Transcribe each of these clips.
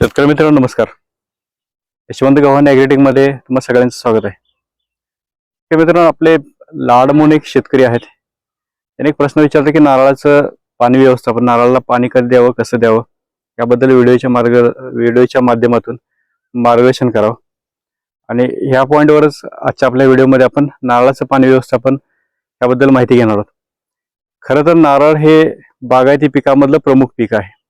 शेतकरी मित्रांनो नमस्कार. यशवंत गव्हाण ॲग्रेटिंगमध्ये तुम्हा सगळ्यांचं स्वागत आहे. शेतकरी मित्रांनो आपले लाडमोन एक शेतकरी आहेत. त्यांनी एक प्रश्न विचारला की नारळाचं पाणी व्यवस्थापन नारळाला पाणी कधी द्यावं कसं द्यावं? याबद्दल व्हिडिओच्या मार्ग व्हिडिओच्या माध्यमातून मार्गदर्शन करावं. आणि ह्या पॉईंटवरच आजच्या आपल्या व्हिडिओमध्ये आपण नारळाचं पाणी व्यवस्थापन याबद्दल माहिती घेणार आहोत. खरं तर नारळ हे बागायती पिकामधलं प्रमुख पीक आहे.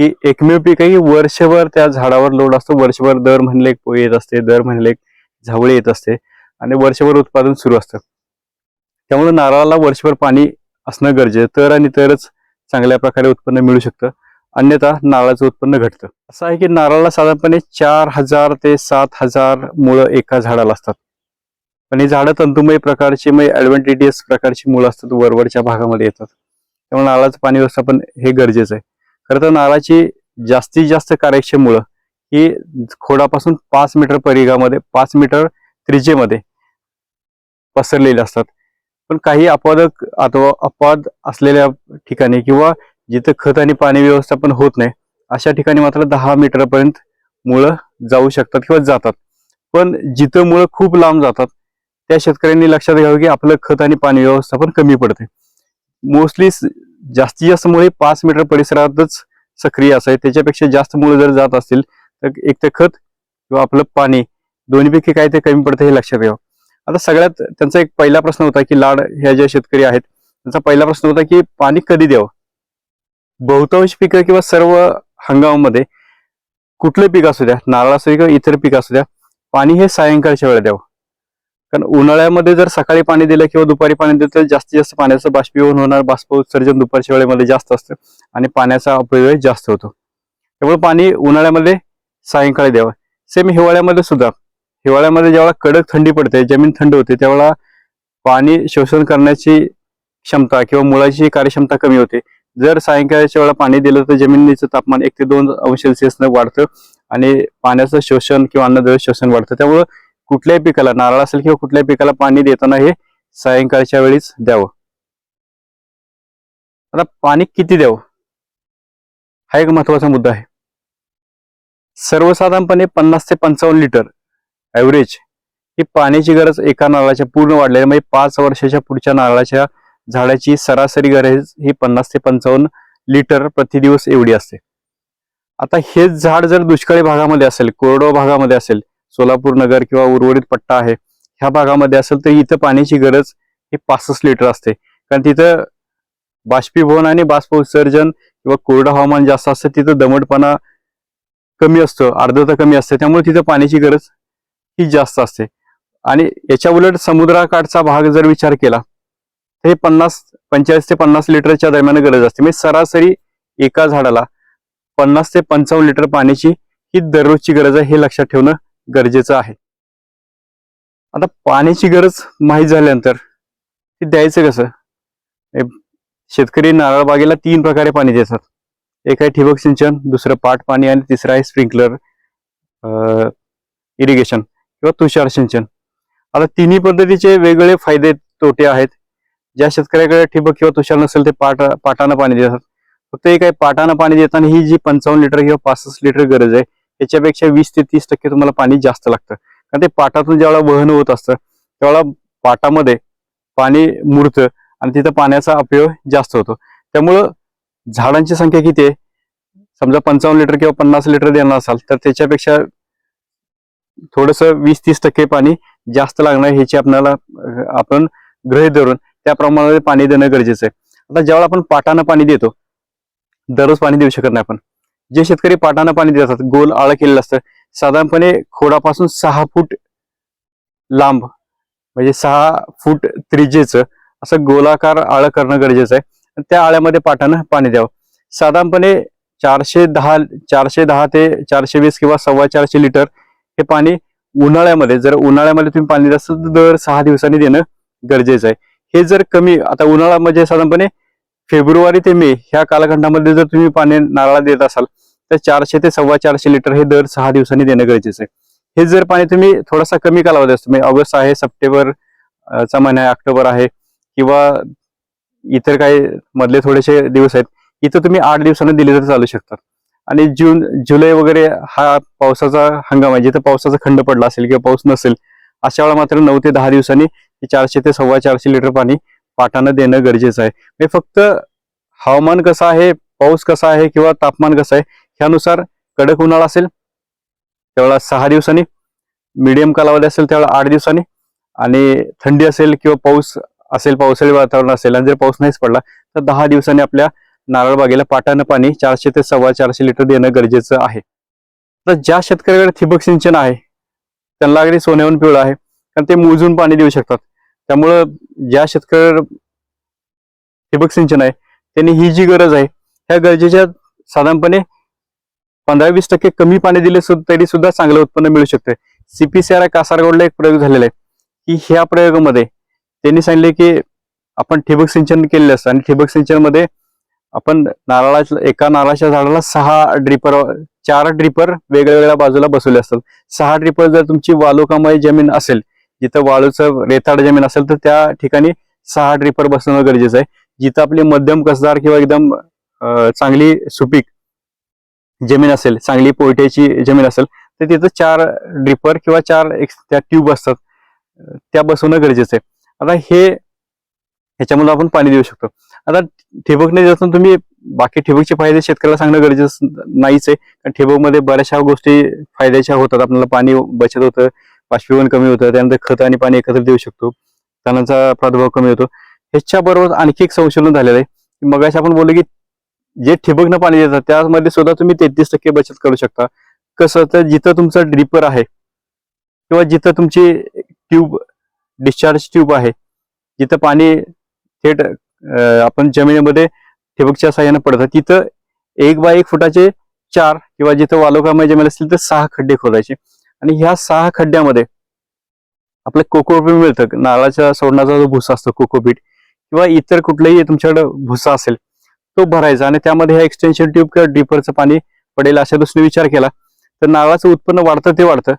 की एकमेव पीक आहे की वर्षभर त्या झाडावर लोड असतो वर्षभर दर महिन्याला एक पोळी येत असते दर महिन्याला एक झावळी येत असते आणि वर्षभर उत्पादन सुरू असतं. त्यामुळे नारळाला वर्षभर पाणी असणं गरजेचं तर आणि तरच चांगल्या प्रकारे उत्पन्न मिळू शकतं. अन्यथा नारळाचं उत्पन्न घटतं. असं आहे की नारळाला साधारणपणे चार हजार ते सात हजार मुळं एका झाडाला असतात. पण ही झाडं तंतुमय प्रकारची म्हणजे ऍडव्हेंटिटियस प्रकारची मुळं असतात वरवरच्या भागामध्ये येतात. त्यामुळे नारळाचं पाणी व्यवस्थापन हे गरजेचं आहे. खरं तर नारळाची जास्तीत जास्त कार्यक्षम मुळं ही खोडापासून पाच मीटर परिघामध्ये पाच मीटर त्रिजेमध्ये पसरलेले असतात. पण काही अपवादक अथवा अपवाद असलेल्या ठिकाणी किंवा जिथं खत आणि पाणी व्यवस्थापन होत नाही अशा ठिकाणी मात्र दहा मीटरपर्यंत मुळं जाऊ शकतात किंवा जातात. पण जिथं मुळं खूप लांब जातात त्या शेतकऱ्यांनी लक्षात घ्यावं की आपलं खत आणि पाणी व्यवस्थापन कमी पडते मोस्टली जास्तीत जास्त मुळे पाच मीटर परिसरातच सक्रिय असाय त्याच्यापेक्षा जास्त मुळे जर जात असतील तर एक तर खत किंवा आपलं पाणी दोन्हीपैकी काय ते कमी पडतं हे लक्षात घ्यावं. आता सगळ्यात त्यांचा एक पहिला प्रश्न होता की लाड ह्या ज्या शेतकरी आहेत त्यांचा पहिला प्रश्न होता की पाणी कधी द्यावं? बहुतांश पिकं किंवा सर्व हंगामामध्ये कुठलं पीक असू द्या नारळ असू द्या किंवा इतर पीक असू द्या पाणी हे सायंकाळच्या वेळेला द्यावं. कारण उन्हाळ्यामध्ये जर सकाळी पाणी दिलं किंवा दुपारी पाणी दिलं तर जास्तीत जास्त पाण्याचं बाष्पीभवन होणार. बाष्प उत्सर्जन दुपारच्या वेळेमध्ये जास्त असतं आणि पाण्याचा अपव्यय जास्त होतो. त्यामुळे पाणी उन्हाळ्यामध्ये सायंकाळी द्यावं. सेम हिवाळ्यामध्ये सुद्धा. हिवाळ्यामध्ये जेव्हा कडक थंडी पडते जमीन थंड होते तेव्हा पाणी शोषण करण्याची क्षमता किंवा मुळाची कार्यक्षमता कमी होते. जर सायंकाळच्या वेळा पाणी दिलं तर जमिनीचं तापमान एक ते दोन अंश सेल्सिअसनं वाढतं आणि पाण्याचं शोषण किंवा अन्नद्रव्य शोषण वाढतं. त्यामुळं कुठल्याही पिकाला नारळ असेल किंवा कुठल्याही पिकाला पाणी देताना हे सायंकाळच्या वेळीच द्यावं. आता पाणी किती द्यावं? हा एक महत्त्वाचा मुद्दा आहे. सर्वसाधारणपणे पन्नास ते पंचावन्न लिटर ॲव्हरेज ही पाण्याची गरज एका नारळाच्या पूर्ण वाढलेल्या म्हणजे पाच वर्षाच्या पुढच्या नारळाच्या झाडाची सरासरी गरज ही पन्नास ते पंचावन्न लिटर प्रति दिवस एवढी असते. आता हेच झाड जर दुष्काळी भागामध्ये असेल कोरडो भागामध्ये असेल सोलापूर नगर किंवा उर्वरित पट्टा आहे ह्या भागामध्ये असेल तर इथं पाण्याची गरज ही पासष्ट लिटर असते. कारण तिथं बाष्पीभवन आणि बाष्प उत्सर्जन किंवा कोरडं हवामान जास्त असतं तिथं दमटपणा कमी असतो आर्द्रता कमी असते त्यामुळे तिथं पाण्याची गरज ही जास्त असते. आणि याच्या उलट समुद्राकाठचा भाग जर विचार केला तर हे पन्नास पंचेचाळीस ते पन्नास लिटरच्या दरम्यान गरज असते. म्हणजे सरासरी एका झाडाला पन्नास ते पंचावन्न लिटर पाण्याची ही दररोजची गरज आहे हे लक्षात ठेवणं गरजेचं आहे. आता पाण्याची गरज माहीत झाल्यानंतर ती द्यायचं कसं? शेतकरी नारळ बागेला तीन प्रकारे पाणी देतात. एक आहे ठिबक सिंचन दुसरं पाट पाणी आणि तिसरं आहे स्प्रिंकलर इरिगेशन किंवा तुषार सिंचन. आता तिन्ही पद्धतीचे वेगवेगळे फायदे तोटे आहेत. ज्या शेतकऱ्याकडे ठिबक किंवा तुषार नसेल ते पाट पाटानं पाणी देतात. फक्त एक आहे पाटानं पाणी देताना ही जी पंचावन्न लिटर किंवा पासष्ट लिटर गरज आहे त्याच्यापेक्षा वीस ते तीस टक्के तुम्हाला पाणी जास्त लागतं. कारण ते पाटातून ज्यावेळेला वहन होत असतं त्यावेळेला पाटामध्ये पाणी मुरतं आणि तिथं पाण्याचा अपव्यय जास्त होतो. त्यामुळं झाडांची संख्या किती आहे? समजा पंचावन्न लिटर किंवा पन्नास लिटर देणार असाल तर त्याच्यापेक्षा थोडंसं वीस तीस टक्के पाणी जास्त लागणार ह्याची आपल्याला आपण गृहीत धरून त्या प्रमाणामध्ये पाणी देणं गरजेचं आहे. आता ज्यावेळेला आपण पाटानं पाणी देतो दररोज पाणी देऊ शकत नाही आपण. जे शेतकरी पाटानं पाणी देतात गोल आळ केलेलं असतं साधारणपणे खोडापासून सहा फूट लांब म्हणजे सहा फूट त्रिजेचं असं गोलाकार आळं करणं गरजेचं आहे. त्या आळ्यामध्ये पाटानं पाणी द्यावं. साधारणपणे चारशे दहा चारशे दहा ते चारशे वीस किंवा सव्वा चारशे लिटर हे पाणी उन्हाळ्यामध्ये जर उन्हाळ्यामध्ये तुम्ही पाणी देत असाल तर दर सहा दिवसांनी देणं गरजेचं आहे. हे जर कमी आता उन्हाळा म्हणजे साधारणपणे फेब्रुवारी ते मे ह्या कालखंडामध्ये जर तुम्ही पाणी नारळा देत असाल तर चारशे ते सव्वा चारशे लिटर हे दर सहा दिवसांनी देणं गरजेचं आहे. हे जर पाणी तुम्ही थोडासा कमी कालावधी असतो म्हणजे ऑगस्ट आहे सप्टेंबर चा महिना आहे ऑक्टोबर आहे किंवा इतर काही मधले थोडेसे दिवस आहेत इथं तुम्ही आठ दिवसांनी दिले तर चालू शकतात. आणि जून जुलै वगैरे हा पावसाचा हंगाम आहे जिथं पावसाचा खंड पडला असेल किंवा पाऊस नसेल अशा वेळा मात्र नऊ ते दहा दिवसांनी चारशे ते सव्वा चारशे लिटर पाणी पाटानं देणं गरजेचं आहे. हे फक्त हवामान कसं आहे पाऊस कसा आहे किंवा तापमान कसं आहे ह्यानुसार कडक उन्हाळा असेल त्यावेळेला सहा दिवसांनी. मिडियम कालावधी असेल त्यावेळेला आठ दिवसांनी. आणि थंडी असेल किंवा पाऊस असेल पावसाळी वातावरण असेल आणि जर पाऊस नाहीच पडला तर दहा दिवसांनी आपल्या नारळ बागेला पाटानं पाणी चारशे ते सव्वा चारशे लिटर देणं गरजेचं आहे. तर ज्या शेतकऱ्याकडे ठिबक सिंचन आहे त्यांना अगदी सोन्याहून पिवळं आहे. कारण ते मोजून पाणी देऊ शकतात. त्यामुळं ज्या शेतकऱ्यावर ठिबक सिंचन आहे त्यांनी ही जी गरज आहे ह्या गरजेच्या साधारणपणे पंधरा वीस टक्के कमी पाणी दिले सुद्धा तरी सुद्धा चांगलं उत्पन्न मिळू शकते सीपीसीआर कासारगोडला एक प्रयोग झालेला आहे की ह्या प्रयोगामध्ये त्यांनी सांगितले की आपण ठिबक सिंचन केलेलं असतं आणि ठिबक सिंचनमध्ये आपण नारळाच्या एका नारळाच्या झाडाला सहा ड्रिपर चार ड्रिपर वेगळ्या वेगळ्या बाजूला बसवले असतात. सहा ड्रिपर जर तुमची वालुकामय जमीन असेल जिथं वाळूचं रेताड जमीन असेल तर त्या ठिकाणी सहा ड्रिपर बसवणं गरजेचं आहे. जिथं आपली मध्यम कसदार किंवा एकदम चांगली सुपीक जमीन असेल चांगली पोयट्याची जमीन असेल तर तिथं चार ड्रिपर किंवा चार एक त्या ट्यूब असतात. त्या बसवणं गरजेचं आहे. आता हे ह्याच्यामुळे आपण पाणी देऊ शकतो. आता ठिबकने देताना तुम्ही बाकी ठिबकचे फायदे शेतकऱ्याला सांगणं गरजेचं नाहीच आहे. कारण ठिबकमध्ये बऱ्याचशा गोष्टी फायद्याच्या होतात. आपल्याला पाणी बचत होतं. बाष्पीभवन कमी होतं त्यानंतर खत आणि पाणी एकत्र देऊ शकतो. तणांचा प्रादुर्भाव कमी होतो. ह्याच्या बरोबर आणखी एक संशोधन झालेलं आहे. की मगाशी आपण बोललो की जे ठिबकनं पाणी देतात त्यामध्ये सुद्धा तुम्ही तेहतीस टक्के बचत करू शकता. कसं? तर जिथं तुमचं ड्रिपर आहे किंवा जिथं तुमची ट्यूब डिस्चार्ज ट्यूब आहे जिथं पाणी थेट आपण जमिनीमध्ये ठिबकच्या साह्यानं पडतं तिथं एक बाय एक फुटाचे चार किंवा जिथं वालोकामय जमीन असतील तर सहा खड्डे खोदायचे. आणि ह्या सहा खड्ड्यामध्ये आपलं कोकोपीट मिळतं. नारळाच्या सोडण्याचा जो भुसा असतो कोकोपीट किंवा इतर कुठलाही तुमच्याकडे भुसा असेल तो भरायचा. आणि त्यामध्ये ह्या एक्सटेन्शन ट्यूब किंवा डिपरचं पाणी पडेल अशा दृष्टीने विचार केला तर नारळाचं उत्पन्न वाढतं ते वाढतं.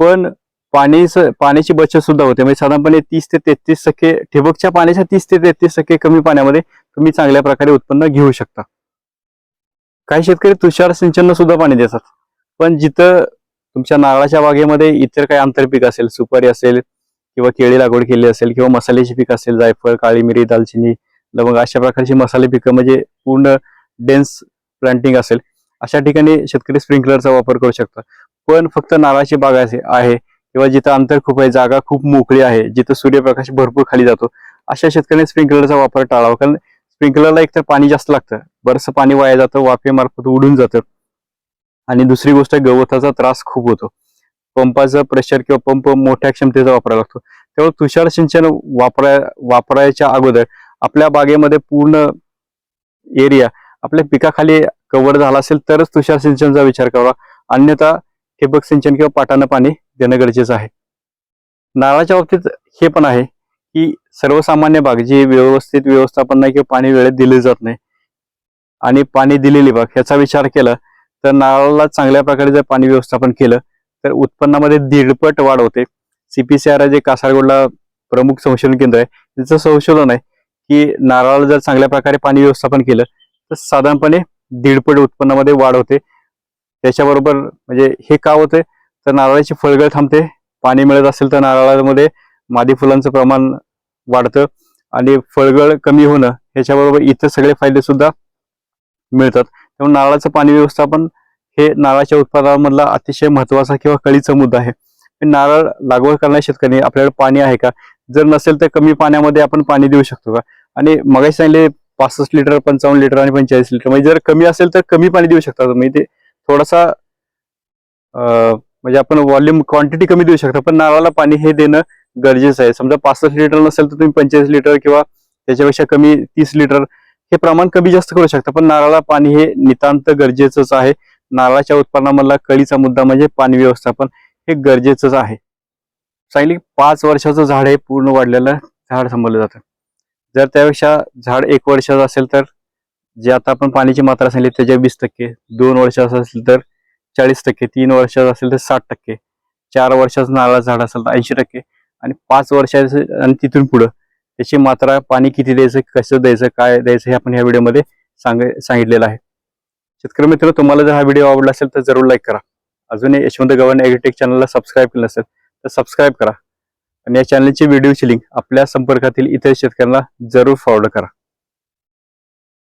पण पाणीचं पाण्याची बचत सुद्धा होते. म्हणजे साधारणपणे तीस ते तेहतीस टक्के ठिबकच्या पाण्याच्या तीस ते तेहतीस टक्के कमी पाण्यामध्ये तुम्ही चांगल्या प्रकारे उत्पन्न घेऊ शकता. काही शेतकरी तुषार सिंचन सुद्धा पाणी देतात. पण जिथं तुमच्या नारळाच्या बागेमध्ये इतर काही आंतरपीक असेल सुपारी असेल किंवा केळी लागवड केली असेल किंवा मसाल्याची पीक असेल जायफळ काळी मिरी दालचिनी लवंग अशा प्रकारची मसाले पिकं म्हणजे पूर्ण डेन्स प्लांटिंग असेल. अशा ठिकाणी शेतकरी स्प्रिंकलरचा वापर करू शकतात. पण फक्त नारळाची बाग आहे किंवा जिथं अंतर खूप आहे जागा खूप मोकळी आहे जिथं सूर्यप्रकाश भरपूर खाली जातो अशा शेतकऱ्यांनी स्प्रिंकलरचा वापर टाळावा. कारण स्प्रिंकलरला एकतर पाणी जास्त लागतं बरंचसं पाणी वाया जातं वाफेमार्फत उडून जातं. आणि दुसरी गोष्ट गवताचा त्रास खूप होतो. पंपाचं प्रेशर किंवा पंप मोठ्या क्षमतेचा वापरायला लागतो. त्यामुळे तुषार सिंचन वापराय वापरायच्या अगोदर आपल्या बागेमध्ये पूर्ण एरिया आपल्या पिकाखाली कव्हर झाला असेल तरच तुषार सिंचनचा विचार करावा. अन्यथा ठिबक सिंचन किंवा पाटानं पाणी देणं गरजेचं आहे. नारळाच्या बाबतीत हे पण आहे की सर्वसामान्य बाग जी व्यवस्थित व्यवस्थापन नाही किंवा पाणी वेळेत दिले जात नाही आणि पाणी दिलेली बाग ह्याचा विचार केला तर नारळाला चांगल्या प्रकारे जर पाणी व्यवस्थापन केलं तर उत्पन्नामध्ये दीडपट वाढ होते. सीपीसीआर जे कासारगोडला प्रमुख संशोधन केंद्र आहे त्याचं संशोधन आहे की नारळाला जर चांगल्या प्रकारे पाणी व्यवस्थापन केलं तर साधारणपणे दीडपट उत्पन्नामध्ये वाढ होते. त्याच्याबरोबर म्हणजे हे का होते? तर नारळाची फळगळ थांबते. पाणी मिळत असेल तर नारळामध्ये मादी फुलांचं प्रमाण वाढतं आणि फळगळ कमी होणं ह्याच्याबरोबर इतर सगळे फायदे सुद्धा मिळतात. त्यामुळे नारळाचं पाणी व्यवस्थापन हे नारळाच्या उत्पादनामधला अतिशय महत्त्वाचा किंवा कळीचा मुद्दा आहे. नारळ लागवड करणाऱ्या शेतकरी आपल्याकडे पाणी आहे का? जर नसेल तर कमी पाण्यामध्ये आपण पाणी देऊ शकतो का? आणि मगाशी सांगले पासष्ट लिटर पंचावन्न लिटर आणि पंचेचाळीस लिटर. म्हणजे जर कमी असेल तर कमी पाणी देऊ शकता तुम्ही. ते थोडासा म्हणजे आपण व्हॉल्यूम क्वांटिटी कमी देऊ शकता. पण नारळाला पाणी हे देणं गरजेचं आहे. समजा पासष्ट लिटर नसेल तर तुम्ही पंचेचाळीस लिटर किंवा त्याच्यापेक्षा कमी तीस लिटर हे प्रमाण कमी जास्त करू शकता. पण नारळाला पाणी हे नितांत गरजेचंच आहे. नारळाच्या उत्पन्नामधला कळीचा मुद्दा म्हणजे पाणी व्यवस्थापन हे गरजेचंच आहे. सांगली पाच वर्षाचं झाड हे पूर्ण वाढलेलं झाड समजलं जातं. जर त्यापेक्षा झाड एक वर्षाचं असेल तर जे आता आपण पाण्याची मात्रा सांगितली त्याच्या वीस टक्के दोन वर्षाचं असेल तर चाळीस टक्के तीन वर्षाचं असेल तर साठ टक्के चार वर्षाचं नारळाचं झाड असेल तर ऐंशी टक्के आणि पाच वर्षाचं आणि तिथून पुढं त्याची मात्रा पाणी किती द्यायचं कसं द्यायचं काय द्यायचं हे आपण ह्या व्हिडिओमध्ये सांग सांगितलेलं आहे. शेतकरी मित्र तुम्हाला जर हा व्हिडिओ आवडला असेल तर जरूर लाईक करा. अजूनही यशवंत गव्हर्न ॲग्रीटेक चॅनलला सबस्क्राईब केलं नसेल तर सबस्क्राईब करा. आणि या चॅनलची व्हिडिओची लिंक आपल्या संपर्कातील इतर शेतकऱ्यांना जरूर फॉरवर्ड करा.